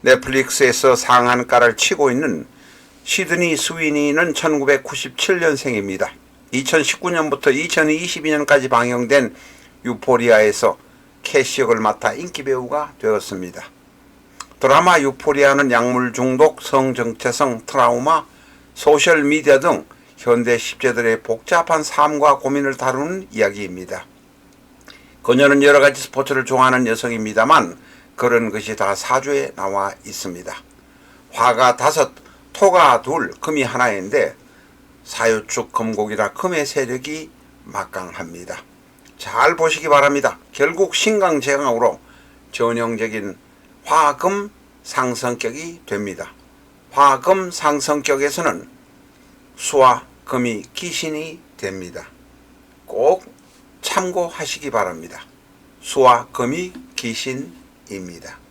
넷플릭스에서 상한가를 치고 있는 시드니 스위니는 1997년생입니다. 2019년부터 2022년까지 방영된 유포리아에서 캐시 역을 맡아 인기 배우가 되었습니다. 드라마 유포리아는 약물 중독, 성정체성, 트라우마, 소셜 미디어 등 현대 10대들의 복잡한 삶과 고민을 다루는 이야기입니다. 그녀는 여러 가지 스포츠를 좋아하는 여성입니다만 그런 것이 다 사주에 나와 있습니다. 화가 다섯, 토가 둘, 금이 하나인데 사유축 금곡이라 금의 세력이 막강합니다. 잘 보시기 바랍니다. 결국 신강제강으로 전형적인 화금 상성격이 됩니다. 화금 상성격에서는 수와 금이 기신이 됩니다. 꼭 참고하시기 바랍니다. 수와 금이 기신 입니다.